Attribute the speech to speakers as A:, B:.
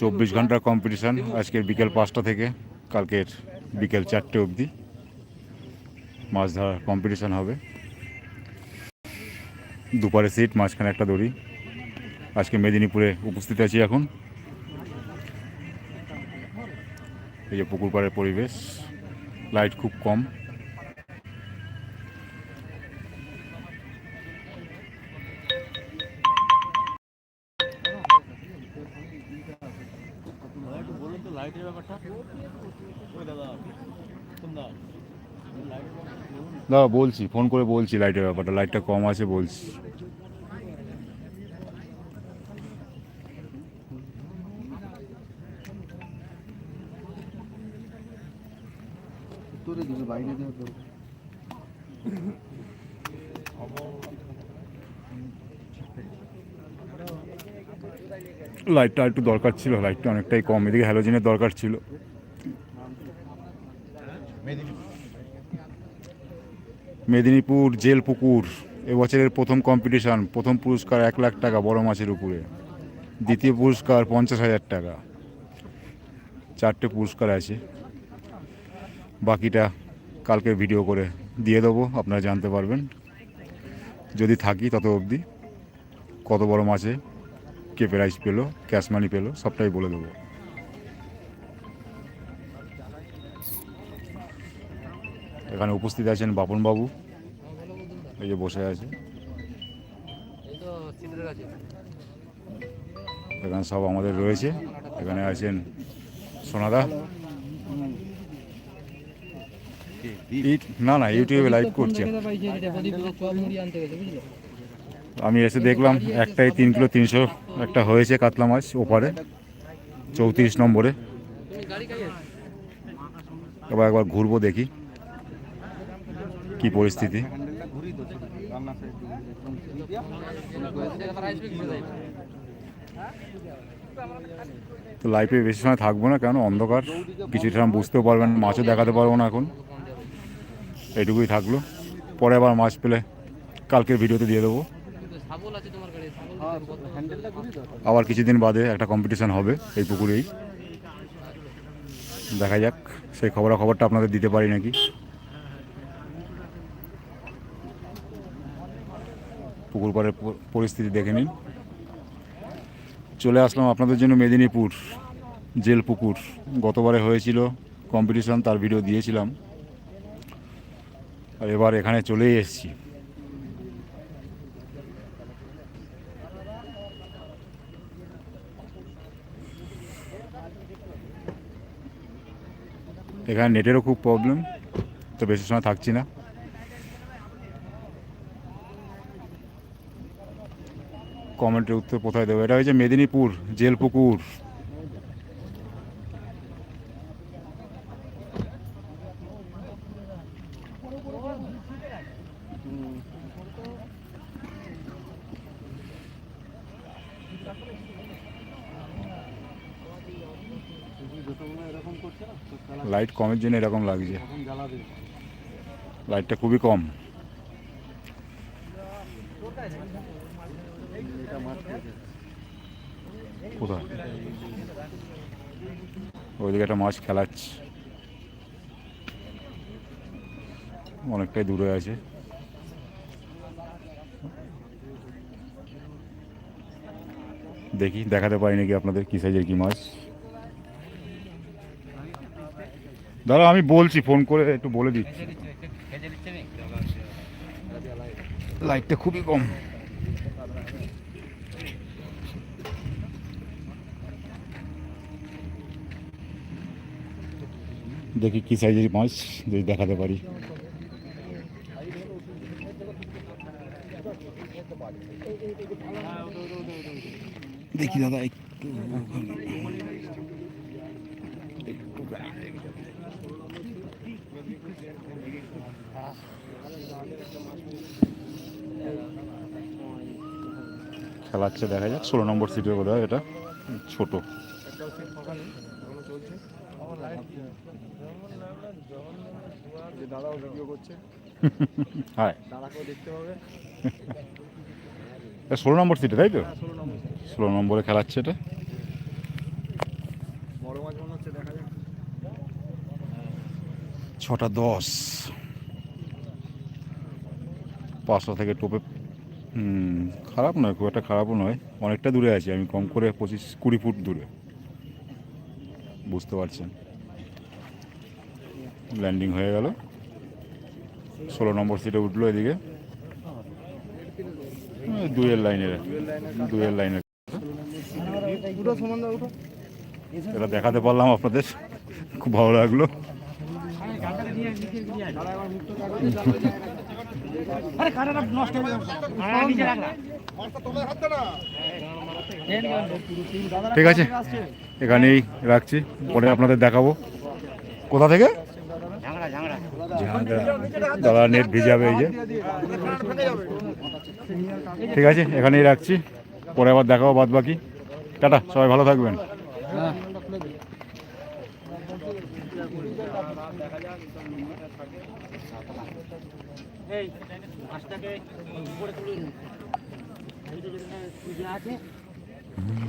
A: চব্বিশ ঘণ্টার কম্পিটিশান আজকের বিকেল পাঁচটা থেকে, কালকের বিকেল চারটে অবধি মাছ ধরার কম্পিটিশান হবে। দুপারে সিট মাঝখানে একটা দড়ি। আজকে মেদিনীপুরে উপস্থিত আছি এখন। এই যে পুকুর পাড়ের পরিবেশ লাইট খুব কম।
B: লাইটের ব্যাপারটা? ওই দাদা ব্যাপারটা
A: দাদা বলছি ফোন করে বলছি লাইটের ব্যাপারটা লাইটটা কম আছে বলছি।
B: তোরে দিবে বাইরে দেওয়া তো
A: লাইটটা একটু দরকার ছিল লাইটটা অনেকটাই কম, এদিকে হ্যালোজেনের দরকার ছিল। মেদিনীপুর জেল পুকুর এবছরের প্রথম কম্পিটিশন প্রথম পুরস্কার এক লাখ টাকা বড় মাছের উপরে। দ্বিতীয় পুরস্কার পঞ্চাশ হাজার টাকা। চারটে পুরস্কার আছে। বাকিটা কালকে ভিডিও করে দিয়ে দেবো, আপনারা জানতে পারবেন। যদি থাকি তত অবধি, কত বড় মাছে কে প্রাইজ পেল ক্যাশ মানি পেল সবটাই বলে দেবো এখানে উপস্থিত আছেন বাপনবাবু এই যে বসে আছে এখানে সব আমাদের রয়েছে এখানে আছেন সোনাদা না না ইউটিউবে লাইভ করছে আমি এসে দেখলাম, একটাই তিন কিলো তিনশো একটা হয়েছে কাতলা মাছ ওপারে, চৌত্রিশ নম্বরে। এবার একবার ঘুরবো দেখি কি পরিস্থিতি।
B: তো
A: লাইফে বেশি সময় থাকব না কেন? অন্ধকার, কিছুটা আমি বুঝতেও পারবেন মাছও দেখাতে পারব না এখন। এটুকুই থাকল। পরে আবার মাছ পেলে কালকের ভিডিওতে দিয়ে দেবো। আবার কিছুদিন বাদে একটা কম্পিটিশন হবে এই পুকুরেই। দেখা যাক সেই খবরাখবরটা আপনাদের দিতে পারি নাকি? পুকুর পাড়ের পরিস্থিতি দেখে নিন। চলে আসলাম আপনাদের জন্য মেদিনীপুর জেল পুকুর। গতবারে হয়েছিল কম্পিটিশন তার ভিডিও দিয়েছিলাম। আর এবার এখানে চলেই এসেছি। এখানে নেটেরও খুব প্রবলেম তো বেশি সময় থাকছি না। কমেন্টের উত্তর কোথায় দেবো? এটা হয়েছে মেদিনীপুর জেল পুকুর
B: যতগুলো এরকম করছে না তো তাহলে
A: লাইট কমের জন্য এরকম লাগছে। লাইটটা খুবই কম। কোথায়? ওইদিকে একটা মাছ খেলাচ্ছে। অনেকটাই দূরে আছে। দেখি দেখাতে পারি নাকি আপনাদের কি সাইজের কি মাছ। দাদা, আমি বলছি ফোন করে একটু বলে দিচ্ছি। লাইটটা খুবই কম। দেখি কি সাইজের মাছ, যদি দেখাতে পারি। দেখি দাদা, একটু খেলাচ্ছে দেখা যাক। ষোলো নম্বর সিটের বোধ এটা। ছোট।
B: করছে
A: ষোলো নম্বর সিটে, তাই তো?
B: ষোলো নম্বরে
A: খেলাচ্ছে এটা
B: বড় মাছ মনে হচ্ছে দেখা যাক
A: ছটা দশ। পাঁচটা থেকে টোপে খারাপ নয় খুব একটা খারাপও নয়। অনেকটা দূরে আছি আমি কম করে পঁচিশ কুড়ি ফুট দূরে। বুঝতে পারছেন? ল্যান্ডিং হয়ে গেল। ষোলো নম্বর সিটে উঠল এদিকে। দুয়ের লাইনের দুয়ের লাইনের এটা দেখাতে পারলাম আপনাদের। খুব ভালো লাগল। ঠিক আছে, এখানেই রাখছি, পরে আপনাদের দেখাবো। কোথা থেকে? দাদা নেট ভিজাবে এই যে। ঠিক আছে, এখানেই রাখছি, পরে আবার দেখাবো বাদ বাকি টাটা, সবাই ভালো থাকবেন।
B: এই মাছটাকে উপরে তুলে পুজো আছে